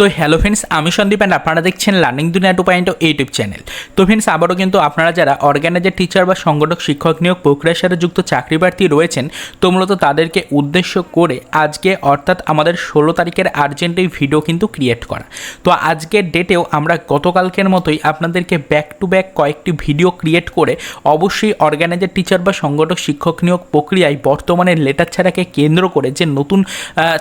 তো hello friends আমি Sandeep and আপনারা দেখছেন learning Duniya two point YouTube channel তো ফ্রেন্ডস আবারও কিন্তু আপনারা যারা অর্গানাইজার টিচার বা সংগঠক, শিক্ষক নিয়োগ প্রক্রিয়ার সাথে যুক্ত চাকরি প্রার্থী রয়েছেন, তো মূলত তাদেরকে উদ্দেশ্য করে আজকে অর্থাৎ আমাদের ষোলো তারিখের আর্জেন্ট এই ভিডিও কিন্তু ক্রিয়েট করা। তো আজকের ডেটেও আমরা গতকালকের মতোই আপনাদেরকে ব্যাক টু ব্যাক কয়েকটি ভিডিও ক্রিয়েট করে অবশ্যই অর্গানাইজার টিচার বা সংগঠক, শিক্ষক নিয়োগ প্রক্রিয়ায় বর্তমানে লেটার ছাড়াকে কেন্দ্র করে যে নতুন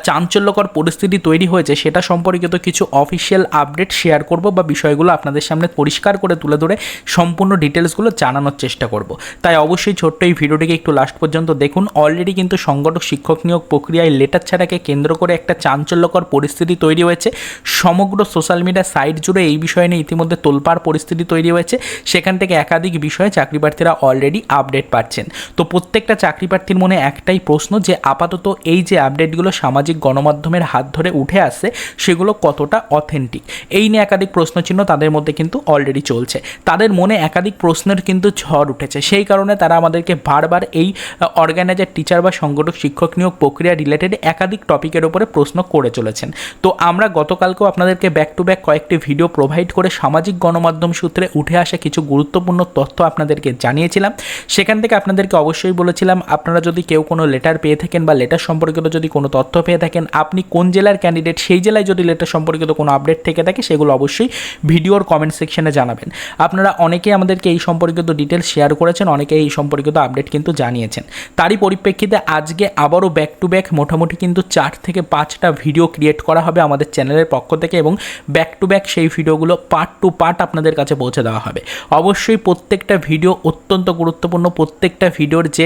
চাঞ্চল্যকর পরিস্থিতি তৈরি হয়েছে, সেটা সম্পর্কিত কিছু অফিসিয়াল আপডেট শেয়ার করব বা বিষয়গুলো আপনাদের সামনে পরিষ্কার করে তুলে ধরে সম্পূর্ণ ডিটেলসগুলো জানানোর চেষ্টা করব। তাই অবশ্যই ছোট্ট এই ভিডিওটিকে একটু লাস্ট পর্যন্ত দেখুন। অলরেডি কিন্তু সংগঠক, শিক্ষক নিয়োগ প্রক্রিয়ায় লেটার ছাড়াকে কেন্দ্র করে একটা চাঞ্চল্যকর পরিস্থিতি তৈরি হয়েছে। সমগ্র সোশ্যাল মিডিয়া সাইট জুড়ে এই বিষয় নিয়ে ইতিমধ্যে তোলপাড় পরিস্থিতি তৈরি হয়েছে। সেখান থেকে একাধিক বিষয়ে চাকরি প্রার্থীরা অলরেডি আপডেট পাচ্ছেন। তো প্রত্যেকটা চাকরি প্রার্থীর মনে একটাই প্রশ্ন যে, আপাতত এই যে আপডেটগুলো সামাজিক গণমাধ্যমের হাত ধরে উঠে আসছে, সেগুলো কতটা অথেন্টিক এই নিয়ে একাধিক প্রশ্নচিহ্ন তাদের মধ্যে কিন্তু অলরেডি চলছে। তাদের মনে একাধিক প্রশ্নের কিন্তু ঝড় উঠেছে। সেই কারণে তারা আমাদেরকে বারবার এই অর্গানাইজার টিচার বা সংগঠক, শিক্ষক নিয়োগ প্রক্রিয়া রিলেটেড একাধিক টপিকের উপরে প্রশ্ন করে চলেছেন। তো আমরা গতকালকেও আপনাদেরকে ব্যাক টু ব্যাক কয়েকটি ভিডিও প্রোভাইড করে সামাজিক গণমাধ্যম সূত্রে উঠে আসা কিছু গুরুত্বপূর্ণ তথ্য আপনাদেরকে জানিয়েছিলাম। সেখান থেকে আপনাদেরকে অবশ্যই বলেছিলাম, আপনারা যদি কেউ কোনো লেটার পেয়ে থাকেন বা লেটার সম্পর্কিত যদি কোনো তথ্য পেয়ে থাকেন, আপনি কোন জেলার ক্যান্ডিডেট সেই জেলায় যদি লেটার সম্পর্কিত কোনো আপডেট থেকে থাকে, সেগুলো অবশ্যই ভিডিওর কমেন্ট সেকশনে জানাবেন। আপনারা অনেকেই আমাদেরকে এই সম্পর্কিত ডিটেলস শেয়ার করেছেন অনেকে এই সম্পর্কিত আপডেট কিন্তু জানিয়েছেন। তারই পরিপ্রেক্ষিতে আজকে আবারও ব্যাক টু ব্যাক মোটামুটি কিন্তু চার থেকে পাঁচটা ভিডিও ক্রিয়েট করা হবে আমাদের চ্যানেলের পক্ষ থেকে এবং ব্যাক টু ব্যাক সেই ভিডিওগুলো পার্ট টু পার্ট আপনাদের কাছে পৌঁছে দেওয়া হবে। অবশ্যই প্রত্যেকটা ভিডিও অত্যন্ত গুরুত্বপূর্ণ, প্রত্যেকটা ভিডিওর যে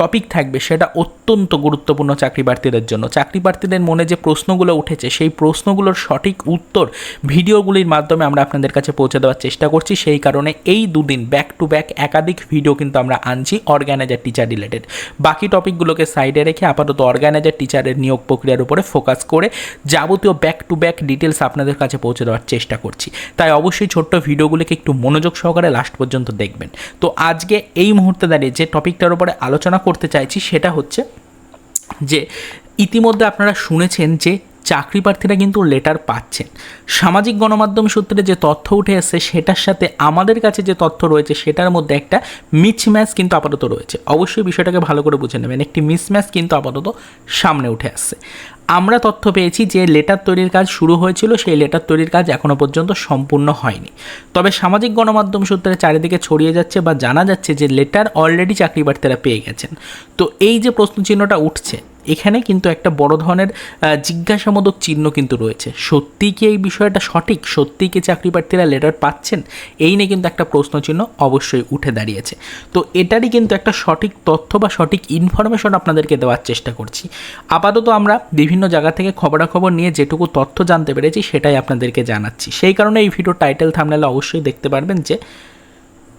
টপিক থাকবে সেটা অত্যন্ত গুরুত্বপূর্ণ চাকরি প্রার্থীদের জন্য। চাকরি প্রার্থীদের মনে যে প্রশ্নগুলো উঠেছে, সেই প্রশ্নগুলোর সঠিক উত্তর ভিডিওগুলির মাধ্যমে আমরা আপনাদের কাছে পৌঁছে দেওয়ার চেষ্টা করছি। সেই কারণে এই দুদিন ব্যাক টু ব্যাক একাধিক ভিডিও কিন্তু আমরা আনছি অর্গানাইজার টিচার রিলেটেড বাকি টপিকগুলোকে সাইডে রেখে আপাতত অর্গানাইজার টিচারের নিয়োগ প্রক্রিয়ার উপরে ফোকাস করে যাবতীয় ব্যাক টু ব্যাক ডিটেলস আপনাদের কাছে পৌঁছে দেওয়ার চেষ্টা করছি। তাই অবশ্যই ছোট্ট ভিডিওগুলিকে একটু মনোযোগ সহকারে লাস্ট পর্যন্ত দেখবেন। তো আজকে এই মুহূর্তে দাঁড়িয়ে যে টপিকটার উপরে আলোচনা করতে চাইছি সেটা হচ্ছে যে ইতিমধ্যে আপনারা শুনেছেন যে চাকরি প্রার্থীরা কিন্তু লেটার পাচ্ছেন। সামাজিক গণমাধ্যম সূত্রে যে তথ্য উঠে এসেছে সেটার সাথে আমাদের কাছে যে তথ্য রয়েছে, সেটার মধ্যে একটা মিসম্যাচ কিন্তু আপাতত রয়েছে। অবশ্যই বিষয়টাকে ভালো করে বুঝে নেবেন। একটি মিসম্যাচ কিন্তু আপাতত সামনে উঠে আসছে। আমরা তথ্য পেয়েছি যে লেটার তৈরির কাজ শুরু হয়েছিল, সেই লেটার তৈরির কাজ এখনও পর্যন্ত সম্পূর্ণ হয়নি। তবে সামাজিক গণমাধ্যম সূত্রে চারিদিকে ছড়িয়ে যাচ্ছে বা জানা যাচ্ছে যে লেটার অলরেডি চাকরি প্রার্থীরা পেয়ে গেছেন। তো এই যে প্রশ্নচিহ্নটা উঠছে এখানে কিন্তু একটা বড় ধরনের জিজ্ঞাসামূলক চিহ্ন কিন্তু রয়েছে। সত্যি কি এই বিষয়টা সঠিক? সত্যি কি চাকরি প্রার্থীরা লেটার পাচ্ছেন? এই নিয়ে কিন্তু একটা প্রশ্নচিহ্ন অবশ্যই উঠে দাঁড়িয়েছে। তো এটারই কিন্তু একটা সঠিক তথ্য বা সঠিক ইনফরমেশন আপনাদেরকে দেওয়ার চেষ্টা করছি। আপাতত আমরা বিভিন্ন জায়গা থেকে খবরাখবর নিয়ে যেটুকু তথ্য জানতে পেরেছি সেটাই আপনাদেরকে জানাচ্ছি। সেই কারণে এই ভিডিও টাইটেল থামনেলে অবশ্যই দেখতে পারবেন যে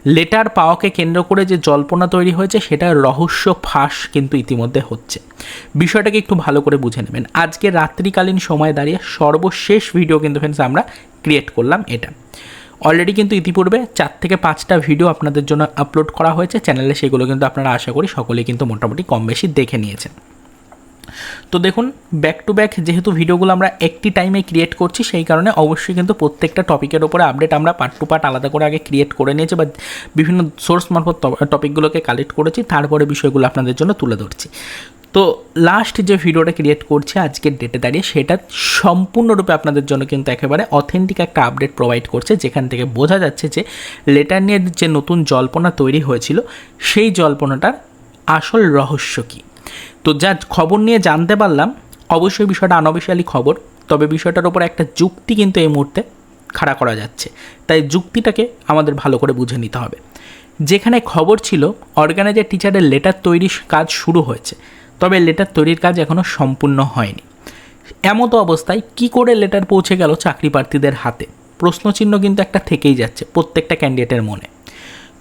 লেটার পাওয়াকে কেন্দ্র করে যে জল্পনা তৈরি হয়েছে সেটা রহস্য ফাঁস কিন্তু ইতিমধ্যে হচ্ছে। বিষয়টাকে একটু ভালো করে বুঝে নেবেন। আজকে রাত্রিকালীন সময় দাঁড়িয়ে সর্বশেষ ভিডিও কিন্তু ফ্রেন্ডস আমরা ক্রিয়েট করলাম এটা। অলরেডি কিন্তু ইতিপূর্বে চার থেকে পাঁচটা ভিডিও আপনাদের জন্য আপলোড করা হয়েছে। চ্যানেলে সেগুলো কিন্তু আপনারা আশা করি সকলেই কিন্তু মোটামুটি কম বেশি দেখে নিয়েছেন। তো দেখুন ব্যাক টু ব্যাক যেহেতু ভিডিওগুলো আমরা একটি টাইমে ক্রিয়েট করছি, সেই কারণে অবশ্যই কিন্তু প্রত্যেকটা টপিকের ওপরে আপডেট আমরা পার্ট টু পার্ট আলাদা করে আগে ক্রিয়েট করে নিয়েছি বা বিভিন্ন সোর্স মারফত টপিকগুলোকে কালেক্ট করেছি, তারপরে বিষয়গুলো আপনাদের জন্য তুলে ধরছি। তো লাস্ট যে ভিডিওটা ক্রিয়েট করছি আজকের ডেটে দাঁড়িয়ে, সেটা সম্পূর্ণরূপে আপনাদের জন্য কিন্তু একেবারে অথেন্টিক একটা আপডেট প্রোভাইড করছে, যেখান থেকে বোঝা যাচ্ছে যে লেটার নিয়ে যে নতুন জল্পনা তৈরি হয়েছিল, সেই জল্পনাটার আসল রহস্য কী? তো যা খবর নিয়ে জানতে পারলাম, অবশ্যই বিষয়টা আনঅফিসিয়ালি খবর, তবে বিষয়টার উপর একটা যুক্তি কিন্তু এই মুহূর্তে খাড়া করা যাচ্ছে। তাই যুক্তিটাকে আমাদের ভালো করে বুঝে নিতে হবে। যেখানে খবর ছিল অর্গানাইজার টিচারের লেটার তৈরির কাজ শুরু হয়েছে, তবে লেটার তৈরির কাজ এখনও সম্পূর্ণ হয়নি। এমতো অবস্থায় কি করে লেটার পৌঁছে গেল চাকরি প্রার্থীদের হাতে? প্রশ্নচিহ্ন কিন্তু একটা থেকেই যাচ্ছে প্রত্যেকটা ক্যান্ডিডেটের মনে।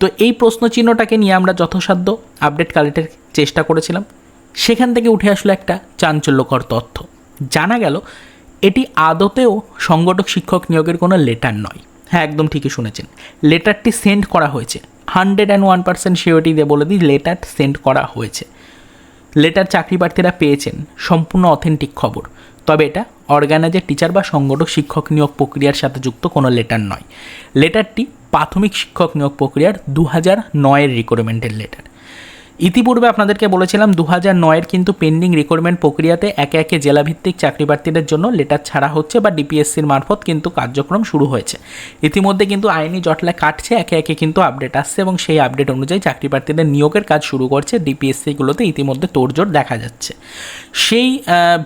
তো এই প্রশ্নচিহ্নটাকে নিয়ে আমরা যথাসাধ্য আপডেট কালেক্টের চেষ্টা করেছিলাম সেখান থেকে উঠে আসলো একটা চাঞ্চল্যকর তথ্য। জানা গেল, এটি আদতেও সংগঠক শিক্ষক নিয়োগের কোনো লেটার নয়। হ্যাঁ একদম ঠিকই শুনেছেন। লেটারটি সেন্ড করা হয়েছে। Hundred and one percent surety দিয়ে বলে দিই, লেটার সেন্ড করা হয়েছে। লেটার চাকরি প্রার্থীরা পেয়েছেন, সম্পূর্ণ অথেন্টিক খবর। তবে এটা অর্গানাইজার, টিচার বা সংগঠক শিক্ষক নিয়োগ প্রক্রিয়ার সাথে যুক্ত কোনো লেটার নয়। লেটারটি প্রাথমিক শিক্ষক নিয়োগ প্রক্রিয়ার দু হাজার নয়ের রিক্রুটমেন্টের লেটার। ইতিপূর্বে আপনাদেরকে বলেছিলাম দু হাজার নয়ের কিন্তু পেন্ডিং রিক্রুটমেন্ট প্রক্রিয়াতে একে একে জেলাভিত্তিক চাকরি প্রার্থীদের জন্য লেটার ছাড়া হচ্ছে বা ডিপিএসসির মারফত কিন্তু কার্যক্রম শুরু হয়েছে। ইতিমধ্যে কিন্তু আইনি জটলা কাটছে, একে একে কিন্তু আপডেট আসছে এবং সেই আপডেট অনুযায়ী চাকরি প্রার্থীদের নিয়োগের কাজ শুরু করছে ডিপিএসসিগুলোতে ইতিমধ্যে তোড়জোড় দেখা যাচ্ছে। সেই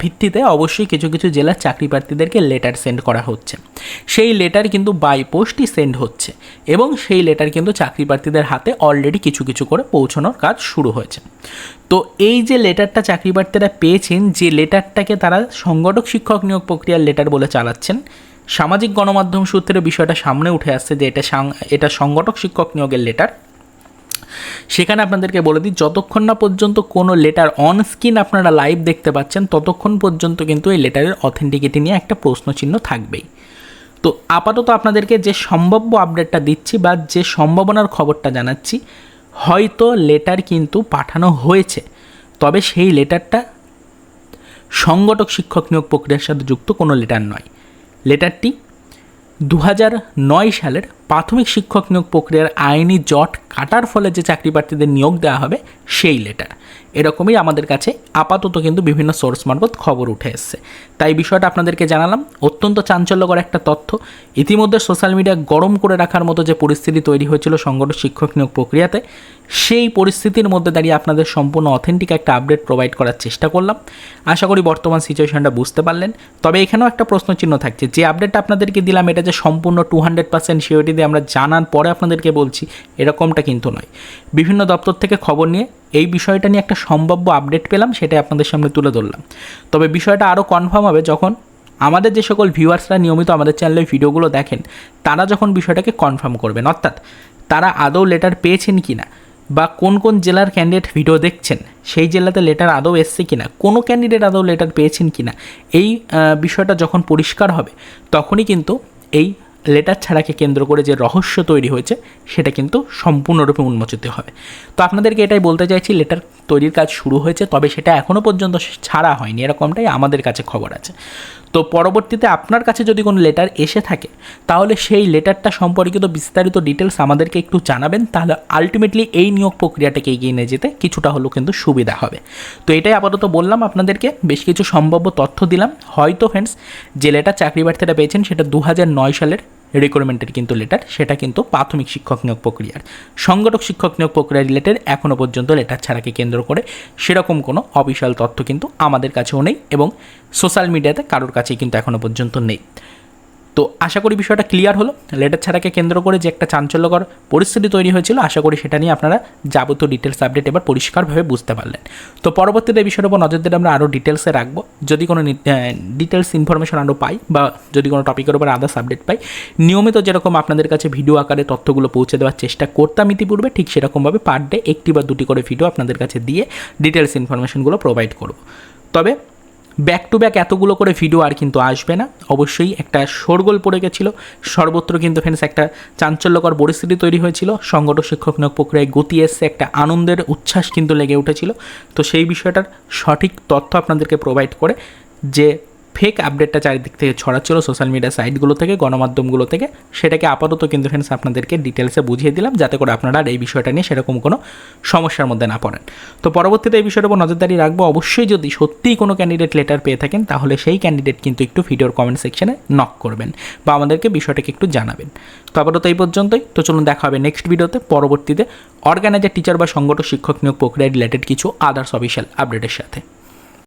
ভিত্তিতে অবশ্যই কিছু কিছু জেলার চাকরি প্রার্থীদেরকে লেটার সেন্ড করা হচ্ছে। সেই লেটার কিন্তু বাই পোস্টই সেন্ড হচ্ছে এবং সেই লেটার কিন্তু চাকরি প্রার্থীদের হাতে অলরেডি কিছু কিছু করে পৌঁছানোর কাজ শুরু হয়েছে। তো এই যে লেটারটা চাকরি প্রার্থীরা পেয়েছেন, যে লেটারটাকে তারা সংগঠক শিক্ষক নিয়োগ প্রক্রিয়ার লেটার বলে চালাচ্ছেন, সামাজিক গণমাধ্যম সূত্রে বিষয়টা সামনে উঠে আসছে যে এটা এটা সংগঠক শিক্ষক নিয়োগের লেটার সেখানে আপনাদেরকে বলে দিই, যতক্ষণ না পর্যন্ত কোনো লেটার অন স্ক্রিন আপনারা লাইভ দেখতে পাচ্ছেন, ততক্ষণ পর্যন্ত কিন্তু এই লেটারের অথেন্টিকিটি নিয়ে একটা প্রশ্নচিহ্ন থাকবেই। তো আপাতত আপনাদেরকে যে সম্ভাব্য আপডেটটা দিচ্ছি বা যে সম্ভাবনার খবরটা জানাচ্ছি হয়তো লেটার কিন্তু পাঠানো হয়েছে, তবে সেই লেটারটা সংগঠক শিক্ষক নিয়োগ প্রক্রিয়ার সাথে যুক্ত কোনো লেটার নয়। লেটারটি দু নয় সালের প্রাথমিক শিক্ষক নিয়োগ প্রক্রিয়ার আইনি জট কাটার ফলে যে চাকরি প্রার্থীদের নিয়োগ দেওয়া হবে, সেই লেটার এরকমই আমাদের কাছে আপাতত কিন্তু বিভিন্ন সোর্স মারফত খবর উঠে এসছে। তাই বিষয়টা আপনাদেরকে জানালাম। অত্যন্ত চাঞ্চল্যকর একটা তথ্য। ইতিমধ্যে সোশ্যাল মিডিয়া গরম করে রাখার মতো যে পরিস্থিতি তৈরি হয়েছিল সংগঠন শিক্ষক নিয়োগ প্রক্রিয়াতে সেই পরিস্থিতির মধ্যে দাঁড়িয়ে আপনাদের সম্পূর্ণ অথেন্টিক একটা আপডেট প্রোভাইড করার চেষ্টা করলাম। আশা করি বর্তমান সিচুয়েশনটা বুঝতে পারলেন। তবে এখানেও একটা প্রশ্নচিহ্ন থাকছে। যে আপডেটটা আপনাদেরকে দিলাম, এটা যে সম্পূর্ণ টু হান্ড্রেড পার্সেন্ট সিওরিটি দিয়ে আমরা জানার পরে আপনাদেরকে বলছি, এরকমটা কিন্তু নয়। বিভিন্ন দপ্তর থেকে খবর নিয়ে এই বিষয়টা নিয়ে একটা সম্ভাব্য আপডেট পেলাম, সেটাই আপনাদের সামনে তুলে ধরলাম। তবে বিষয়টা আরও কনফার্ম হবে যখন আমাদের যে সকল ভিউয়ার্সরা নিয়মিত আমাদের চ্যানেলে ভিডিওগুলো দেখেন, তারা যখন বিষয়টাকে কনফার্ম করবেন, অর্থাৎ তারা আদৌ লেটার পেয়েছেন কি না বা কোন কোন জেলার ক্যান্ডিডেট ভিডিও দেখছেন, সেই জেলাতে লেটার আদৌ এসছে কিনা, কোনো ক্যান্ডিডেট আদৌ লেটার পেয়েছেন কি না এই বিষয়টা যখন পরিষ্কার হবে, তখনই কিন্তু এই লেটার ছাড়াকে কেন্দ্র করে যে রহস্য তৈরি হয়েছে, সেটা কিন্তু সম্পূর্ণরূপে উন্মোচিত হবে তো আপনাদেরকে এটাই বলতে চাইছি, লেটার তৈরির কাজ শুরু হয়েছে, তবে সেটা এখনও পর্যন্ত ছাড়া হয়নি, এরকমটাই আমাদের কাছে খবর আছে। তো পরবর্তীতে আপনার কাছে যদি কোনো লেটার এসে থাকে, তাহলে সেই লেটারটা সম্পর্কিত বিস্তারিত ডিটেলস আমাদেরকে একটু জানাবেন, তাহলে আলটিমেটলি এই নিয়োগ প্রক্রিয়াটাকে এগিয়ে নিয়ে যেতে কিছুটা হলেও কিন্তু সুবিধা হবে। তো এটাই আপাতত বললাম আপনাদেরকে, বেশ কিছু সম্ভাব্য তথ্য দিলাম। হয়তো ফ্রেন্ডস যে লেটার চাকরি প্রার্থীরা পেয়েছেন, সেটা দু সালের রিক্রুটমেন্টের কিন্তু লেটার সেটা কিন্তু প্রাথমিক শিক্ষক নিয়োগ প্রক্রিয়ার। সংগঠক শিক্ষক নিয়োগ প্রক্রিয়া রিলেটেড এখনও পর্যন্ত লেটার ছাড়াকে কেন্দ্র করে সেরকম কোনো অফিসিয়াল তথ্য কিন্তু আমাদের কাছেও নেই এবং সোশ্যাল মিডিয়াতে কারোর কাছেই কিন্তু এখনও পর্যন্ত নেই। তো আশা করি বিষয়টা ক্লিয়ার হলো। লেটার ছাড়াকে কেন্দ্র করে যে একটা চাঞ্চল্যকর পরিস্থিতি তৈরি হয়েছিল, আশা করি সেটা নিয়ে আপনারা যাবতীয় ডিটেলস আপডেট এবার পরিষ্কারভাবে বুঝতে পারলেন। তো পরবর্তীতে এই বিষয়ের উপর নজর দিলে আমরা আরও ডিটেলসে রাখব। যদি কোনো ডিটেলস ইনফরমেশন আরও পাই বা যদি কোনো টপিকের উপর আদার্স আপডেট পাই, নিয়মিত যেরকম আপনাদের কাছে ভিডিও আকারে তথ্যগুলো পৌঁছে দেওয়ার চেষ্টা করতাম ইতিপূর্বে, ঠিক সেরকমভাবে পার ডে একটি বা দুটি করে ভিডিও আপনাদের কাছে দিয়ে ডিটেলস ইনফরমেশনগুলো প্রোভাইড করব। তবে ব্যাক টু ব্যাক এতগুলো করে ভিডিও আর কিন্তু আসবে না। অবশ্যই একটা শোরগোল পড়ে গেছিল। সর্বত্র কিন্তু ফ্রেন্ডস একটা চাঞ্চল্যকর পরিস্থিতি তৈরি হয়েছিল। সংগঠক, শিক্ষক নিয়োগ প্রক্রিয়ায় গতি এসছে একটা আনন্দের উচ্ছ্বাস কিন্তু লেগে উঠেছিল। তো সেই বিষয়টার সঠিক তথ্য আপনাদেরকে প্রোভাইড করে যে ফেক আপডেটটা চারিদিক থেকে ছড়াচ্ছিল সোশ্যাল মিডিয়া সাইটগুলো থেকে, গণমাধ্যমগুলো থেকে। সেটাকে আপাতত কিন্তু ফ্রেন্ডস আপনাদেরকে ডিটেলসে বুঝিয়ে দিলাম, যাতে করে আপনারা এই বিষয়টা নিয়ে সেরকম কোনো সমস্যার মধ্যে না পড়েন। তো পরবর্তীতে এই বিষয়ের উপর নজরদারি রাখব। অবশ্যই যদি সত্যিই কোনো ক্যান্ডিডেট লেটার পেয়ে থাকেন, তাহলে সেই ক্যান্ডিডেট কিন্তু একটু ভিডিওর কমেন্ট সেকশনে নক করবেন বা আমাদেরকে বিষয়টাকে একটু জানাবেন। তো আপাতত এই পর্যন্তই। তো চলুন দেখা হবে নেক্সট ভিডিওতে পরবর্তীতে অর্গানাইজার টিচার বা সংগঠক, শিক্ষক নিয়োগ প্রক্রিয়া রিলেটেড কিছু আদার্স অফিসিয়াল আপডেটের সাথে।